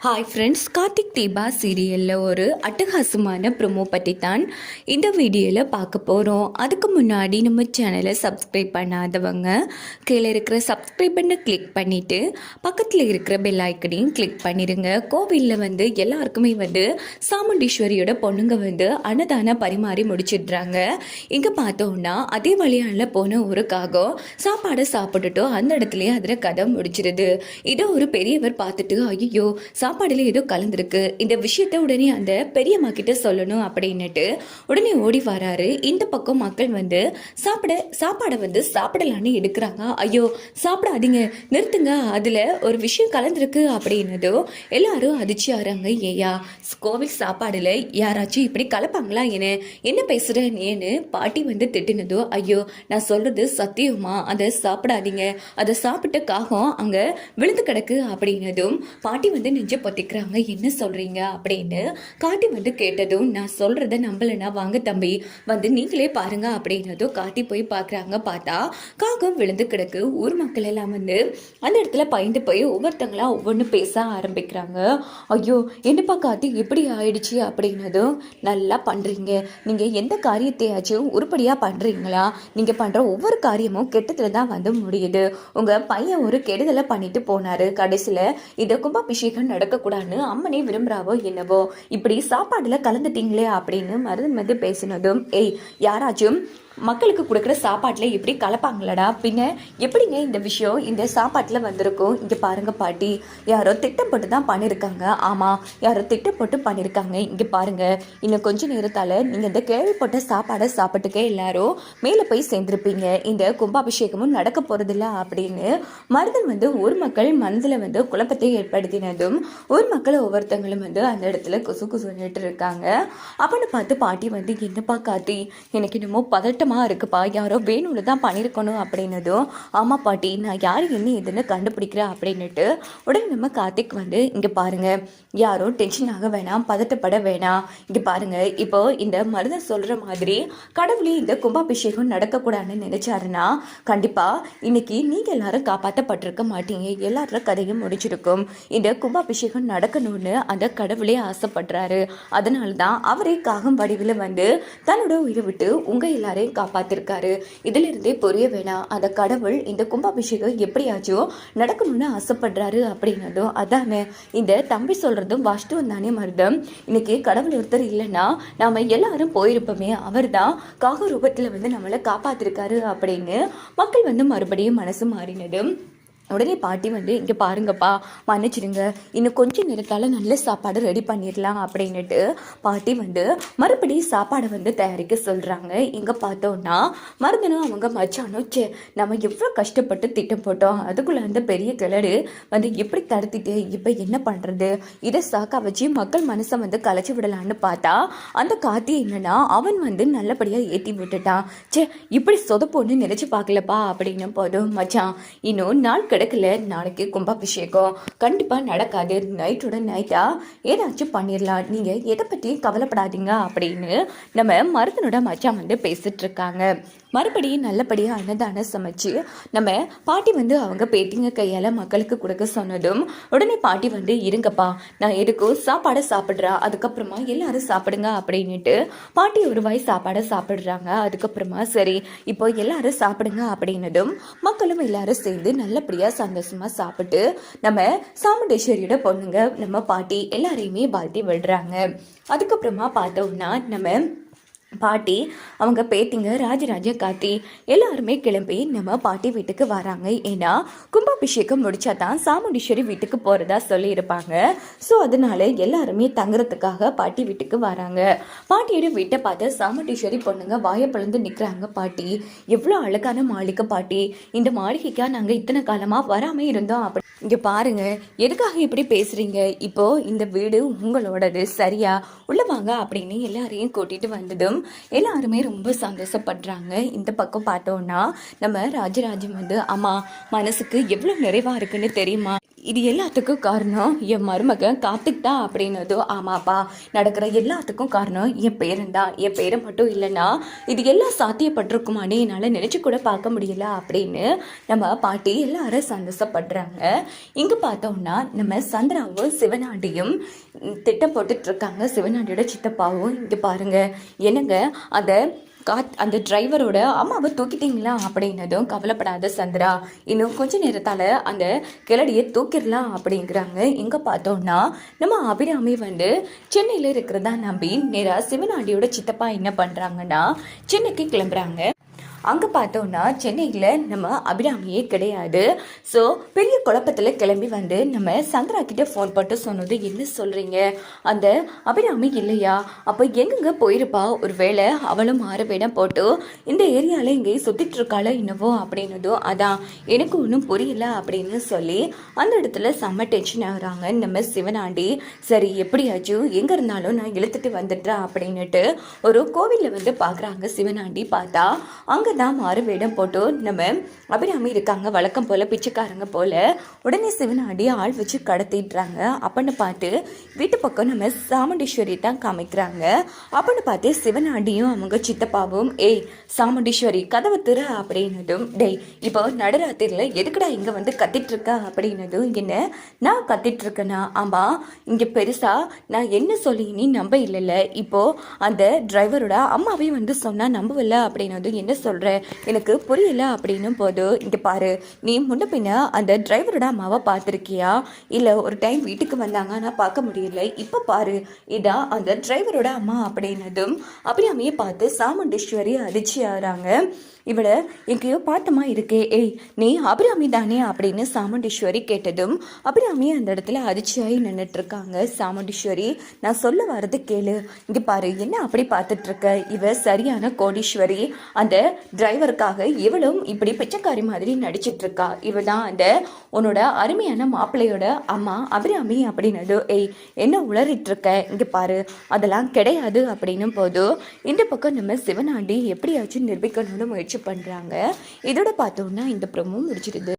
Hi friends Karthik Deepa சீரியலில் ஒரு அட்டகாசமான ப்ரொமோ பற்றி தான் இந்த வீடியோவில் பார்க்க போகிறோம் அதுக்கு முன்னாடி நம்ம சேனலை சப்ஸ்கிரைப் பண்ணாதவங்க கீழே இருக்கிற சப்ஸ்கிரைப் பண்ண கிளிக் பண்ணிவிட்டு பக்கத்தில் இருக்கிற பெல் ஐக்கனையும் கிளிக் பண்ணிடுங்க கோவிலில் வந்து எல்லாருக்குமே வந்து சாமுண்டீஸ்வரியோட பொண்ணுங்க வந்து அன்னதானம் பரிமாறி முடிச்சிடுறாங்க. இங்கே பார்த்தோம்னா அதே வழியால போன ஒரு காகம் சாப்பாடை சாப்பிட்டுட்டோ அந்த இடத்துலையே அதில் கதை முடிச்சிருது. இதை ஒரு பெரியவர் பார்த்துட்டு ஐயோ சாப்பாடுல ஏதோ கலந்துருக்கு. இந்த விஷயத்த உடனே அந்த பெரியம்மா கிட்ட சொல்லணும் அப்படின்னுட்டு உடனே ஓடி வராரு. இந்த பக்கம் மக்கள் வந்து சாப்பிட சாப்பாடை வந்து சாப்பிடலான்னு எடுக்கிறாங்க. ஐயோ சாப்பிடாதீங்க. நிறுத்துங்க. அதில் ஒரு விஷயம் கலந்துருக்கு. அப்படின்னதோ எல்லாரும் அதிர்ச்சி ஆறாங்க ஏயா கோவில் சாப்பாடில் யாராச்சும் இப்படி கலப்பாங்களா என்ன? என்ன பேசுகிற நீன்னு பாட்டி வந்து திட்டினதோ ஐயோ நான் சொல்கிறது சத்தியமா? அதை சாப்பிடாதீங்க. அதை சாப்பிட்ட காகம் அங்கே விழுந்து கிடக்கு. அப்படின்னதும் பாட்டி வந்து நெஞ்ச பொத்திக்கிறாங்க. என்ன சொல்றீங்க? அப்படின்னு காட்டி வந்து கேட்டதும் நான் சொல்கிறத நம்பலனா வாங்க தம்பி. வந்து நீங்களே பாருங்க. அப்படின்னதும் காட்டி போய் பார்க்குறாங்க பார்த்தா காகம் விழுந்து கிடக்கு. ஊர் மக்கள் எல்லாம் வந்து அந்த இடத்துல பயந்து போய் ஒவ்வொருத்தங்களாக ஒவ்வொன்று பேச ஆரம்பிக்கிறாங்க. ஐயோ என்னப்பா காத்தி இப்படி ஆயிடுச்சு? அப்படின்னதும் நல்லா பண்றீங்க. நீங்க எந்த காரியத்தையாச்சும் உருப்படியா பண்றீங்களா? நீங்க பண்ற ஒவ்வொரு காரியமும் கெட்டதுல தான் வந்து முடியுது. உங்க பையன் ஒரு கெடுதலை பண்ணிட்டு போனாரு. கடைசியில இதை கும்பாபிஷேகம் நடக்கும் நடக்கக்கூடாதுன்னு அம்மனே விரும்புறாவோ என்னவோ. இப்படி சாப்பாடுல கலந்துட்டீங்களே அப்படின்னு மருந்து மருந்து பேசினதும் ஏய் யாராச்சும் மக்களுக்கு கொடுக்குற சாப்பாட்டில் இப்படி கலப்பாங்களடா? பின்ன எப்படிங்க இந்த விஷயம் இந்த சாப்பாட்டில் வந்திருக்கும் இங்கே பாருங்க பாட்டி. யாரோ திட்டப்பட்டு தான் பண்ணியிருக்காங்க ஆமாம் யாரோ திட்டப்பட்டு பண்ணியிருக்காங்க இங்கே பாருங்க. இன்னும் கொஞ்ச நேரத்தால் நீங்கள் இந்த கேள்விப்பட்ட சாப்பாடை சாப்பிட்டுக்கே எல்லாரும் மேலே போய் சேர்ந்துருப்பீங்க. இந்த கும்பாபிஷேகமும் நடக்க போகிறதில்ல அப்படின்னு மருதன் வந்து ஊர் மக்கள் மனதில் வந்து குழப்பத்தை ஏற்படுத்தினதும் ஊர் மக்கள் ஒவ்வொருத்தங்களும் வந்து அந்த இடத்துல குசு குசுன்னுட்டு இருக்காங்க. அப்படின்னு பார்த்து பாட்டி வந்து என்னப்பா காத்தி எனக்கு என்னமோ பதட்டமாக இருக்குப்பா. யாரோ வேணும்னு தான் பண்ணியிருக்கணும் அப்படின்னதும் ஆமாம் பாட்டி நான் யார் என்ன எதுன்னு கண்டுபிடிக்கிறேன் அப்படின்னுட்டு உடனே நம்ம கார்த்திக் வந்து இங்கே பாருங்கள் யாரும் டென்ஷன் ஆக வேணாம் பதட்டப்பட வேணாம். இங்கே பாருங்கள் இப்போ இந்த மருதன் சொல்கிற மாதிரி கடவுளே இந்த கும்பாபிஷேகம் நடக்கக்கூடாதுன்னு நினச்சாருன்னா கண்டிப்பாக இன்னைக்கு நீங்கள் எல்லாரும் காப்பாற்றப்பட்டிருக்க மாட்டீங்க. எல்லாரோட கதையும் முடிச்சிருக்கும் இந்த கும்பாபிஷேகம் நடக்கணும்னு அந்த கடவுளே ஆசைப்படுறாரு. அதனால தான் அவரே காகம் வடிவில் வந்து தன்னோட உயிரை விட்டு உங்கள் எல்லாரையும் காப்பாத்திருக்காரு. இதுல இருந்தே புரிய வேணாம் அந்த கடவுள் இந்த கும்பாபிஷேகம் எப்படியாச்சும் நடக்கணும்னு ஆசைப்படுறாரு அப்படின்னதும் அதானே. இந்த தம்பி சொல்றதும் வாஸ்துவம் தானே மருதம் இன்னைக்கு கடவுள் ஒருத்தர் இல்லைன்னா நாம எல்லாரும் போயிருப்போமே அவர் தான் காக ரூபத்தில் வந்து நம்மளை காப்பாத்திருக்காரு அப்படின்னு மக்கள் வந்து மறுபடியும் மனசு மாறினதும் உடனே பாட்டி வந்து இங்கே பாருங்கப்பா மன்னிச்சிடுங்க. இன்னும் கொஞ்சம் நேரத்தால் நல்ல சாப்பாடு ரெடி பண்ணிடலாம் அப்படின்னுட்டு பாட்டி வந்து மறுபடியும் சாப்பாடை வந்து தயாரிக்க சொல்கிறாங்க இங்கே பார்த்தோன்னா மருந்தனும் அவங்க மச்சானும் சே நம்ம எவ்வளோ கஷ்டப்பட்டு திட்டம் போட்டோம். அதுக்குள்ளே அந்த பெரிய கிளடு வந்து எப்படி தடுத்திட்டு இப்போ என்ன பண்ணுறது இதை சாக்கா வச்சு மக்கள் மனசை வந்து கலைச்சி விடலான்னு பார்த்தா அந்த காத்தி என்னன்னா அவன் வந்து நல்லபடியாக ஏற்றி விட்டுட்டான். சே இப்படி சொதப்போன்னு நினச்சி பார்க்கலப்பா அப்படின்னு போதும் மச்சான். இன்னும் நாள் கிடக்கல நாளைக்கு கும்பாபிஷேகம். கண்டிப்பாக நடக்காது. நைட்டோட நைட்டாக ஏதாச்சும் பண்ணிடலாம் நீங்கள் எதை பற்றியும் கவலைப்படாதீங்க அப்படின்னு நம்ம மருதனோட மச்சான் வந்து பேசிகிட்ருக்காங்க மறுபடியும் நல்லபடியாக அன்னதானம் சமைச்சு நம்ம பாட்டி வந்து அவங்க பேட்டிங்க கையால் மக்களுக்கு கொடுக்க சொன்னதும் உடனே பாட்டி வந்து இருங்கப்பா நான் எதுக்கும் சாப்பாடை சாப்பிட்றா? அதுக்கப்புறமா எல்லாரும் சாப்பிடுங்க அப்படின்னுட்டு பாட்டி ஒரு வாய் சாப்பாடை சாப்பிட்றாங்க. அதுக்கப்புறமா சரி இப்போ எல்லாரும் சாப்பிடுங்க அப்படின்னதும் மக்களும் எல்லாரும் சேர்ந்து நல்லபடியாக சந்தோஷமாக சாப்பிட்டு நம்ம சாமுண்டேஸ்வரியோட பொண்ணுங்க நம்ம பாட்டி எல்லாரையுமே வாழ்த்தி விடுறாங்க. அதுக்கப்புறமா பார்த்தோம்னா நம்ம பாட்டி அவங்க பேத்திங்க ராஜராஜ காத்தி எல்லாருமே கிளம்பி நம்ம பாட்டி வீட்டுக்கு வராங்க. ஏன்னா கும்பாபிஷேகம் முடிச்சா தான் சாமுண்டீஸ்வரி வீட்டுக்கு போகிறதா சொல்லியிருப்பாங்க. ஸோ அதனால எல்லாருமே தங்குறதுக்காக பாட்டி வீட்டுக்கு வராங்க. பாட்டியோட வீட்டை பார்த்து சாமுண்டீஸ்வரி பொண்ணுங்க வாயை நிற்கிறாங்க பாட்டி எவ்வளோ அழகான மாளிகை பாட்டி. இந்த மாளிகைக்காக நாங்கள் இத்தனை காலமாக வராமல் இருந்தோம் அப்படி. இங்கே பாருங்க எதுக்காக இப்படி பேசுகிறீங்க இப்போது இந்த வீடு உங்களோடது சரியா? உள்ள வாங்க அப்படின்னு எல்லாரையும் கூட்டிகிட்டு வந்ததும் எல்லாருமே ரொம்ப சந்தோஷப்படுறாங்க. இந்த பக்கம் பார்த்தோன்னா நம்ம ராஜராஜம் வந்து ஆமாம் மனசுக்கு எவ்வளோ நிறைவா இருக்குன்னு தெரியுமா? இது எல்லாத்துக்கும் காரணம் என் மருமகன் கார்த்திக் தான் அப்படின்னதும் ஆமாப்பா. நடக்கிற எல்லாத்துக்கும் காரணம் என் பேரன் தான் என் பேரை மட்டும் இல்லைன்னா இது எல்லாம் சாத்தியப்பட்டிருக்குமானே என்னால் நினச்சி கூட பார்க்க முடியல அப்படின்னு நம்ம பாட்டி எல்லாரும் சந்தோஷப்படுறாங்க. இங்கே பார்த்தோம்னா நம்ம சந்திராவும் சிவனாண்டியும் திட்டம் போட்டுட்ருக்காங்க சிவனாண்டியோட சித்தப்பாவும் இங்கே பாருங்க. என்னங்க? அதை காத் அந்த டிரைவரோட அம்மாவை தூக்கிட்டீங்களா? அப்படின்னதும் கவலைப்படாத சந்திரா இன்னும் கொஞ்ச நேரத்தால் அந்த கிளடியை தூக்கிடலாம் அப்படிங்கிறாங்க. இங்கே பார்த்தோம்னா நம்ம அபிராமி வந்து சென்னையில் இருக்கிறதா நம்பி நேராக சிவனாண்டியோட சித்தப்பா என்ன பண்ணுறாங்கன்னா சென்னைக்கு கிளம்புறாங்க. அங்கே பார்த்தோன்னா சென்னையில் நம்ம அபிராமியே கிடையாது. ஸோ பெரிய குழப்பத்தில் கிளம்பி வந்து நம்ம சந்திரா கிட்டே ஃபோன் போட்டு சொன்னது என்ன சொல்கிறீங்க அந்த அபிராமி இல்லையா? அப்போ எங்கெங்க போயிருப்பா? ஒரு வேளை அவளும் மாற வேடம் போட்டு இந்த ஏரியாவில் எங்கேயும் சுற்றிட்டு இருக்காளோ என்னவோ அப்படின்னதும் அதான். எனக்கு ஒன்றும் புரியல அப்படின்னு சொல்லி அந்த இடத்துல செம்ம டென்ஷன் ஆகுறாங்க நம்ம சிவனாண்டி. சரி எப்படியாச்சும் எங்கே இருந்தாலும் நான் இழுத்துட்டு வந்துடுறேன் அப்படின்னுட்டு ஒரு கோவிலில் வந்து பார்க்குறாங்க சிவனாண்டி பார்த்தா. அங்கே தான் மாறு வேடம் போட்டு நம்ம அபிராமி இருக்காங்க வழக்கம் போல் பிச்சைக்காரங்க போல். உடனே சிவனாண்டி ஆள் வச்சு கடத்திடுறாங்க. அப்படின்னு பார்த்து வீட்டு பக்கம் நம்ம சாமுண்டீஸ்வரி தான் காமிக்கிறாங்க. அப்படின்னு பார்த்து சிவனாண்டியும் அவங்க சித்தப்பாவும் ஏய் சாமுண்டீஸ்வரி கதவை திரு அப்படின்னதும் டேய் இப்போ நடராத்திரியில் எதுக்குடா இங்கே வந்து கத்திட்டுருக்க? அப்படின்னதும் என்ன? நான் கத்திட்டு இருக்கேனா ஆமாம் இங்கே பெருசாக நான் என்ன சொல்லி நீ நம்ப இல்லைல்ல? இப்போ அந்த டிரைவரோட அம்மாவே வந்து சொன்னா நம்பவில்ல? அப்படின்னதும் என்ன சொல்கிறேன் எனக்கு புரியல அப்படின்னும் போது இங்கே பாரு நீ முன்ன பின்ன அந்த டிரைவரோட அம்மாவை பார்த்துருக்கியா? இல்லை ஒரு டைம் வீட்டுக்கு வந்தாங்க நான் பார்க்க முடியல. இப்போ பாரு இதான் அந்த டிரைவரோட அம்மா அப்படின்னதும் அபிராமியை பார்த்து சாமுண்டீஸ்வரி அதிர்ச்சி ஆகிறாங்க இவளை எங்கேயோ பார்த்தமா இருக்கே. ஏய் நீ அபிராமி தானே அப்படின்னு சாமுண்டீஸ்வரி கேட்டதும் அபிராமி அந்த இடத்துல அதிர்ச்சியாகி நின்றுட்டு இருக்காங்க சாமுண்டீஸ்வரி நான் சொல்ல வர்றது கேளு. இங்கே பாரு என்ன அப்படி பார்த்துட்டு இருக்க இவ சரியான கோடீஸ்வரி. அந்த டிரைவருக்காக இவளும் இப்படி பிச்சைக்காரி மாதிரி நடிச்சிட்டு இருக்கா இவ தான் அந்த உன்னோட அருமையான மாப்பிள்ளையோட அம்மா அபிராமி அப்படின்னது. ஏய் என்ன உளறிட்டு இருக்க இங்கே பாரு அதெல்லாம் கிடையாது அப்படின்னும் போது இந்த பக்கம் நம்ம சிவனாண்டி எப்படியாச்சும் நிரூபிக்கணும்னு முயற்சி பண்ணுறாங்க இதோட பார்த்தோம்னா இந்த ப்ரோமோ முடிச்சிடுது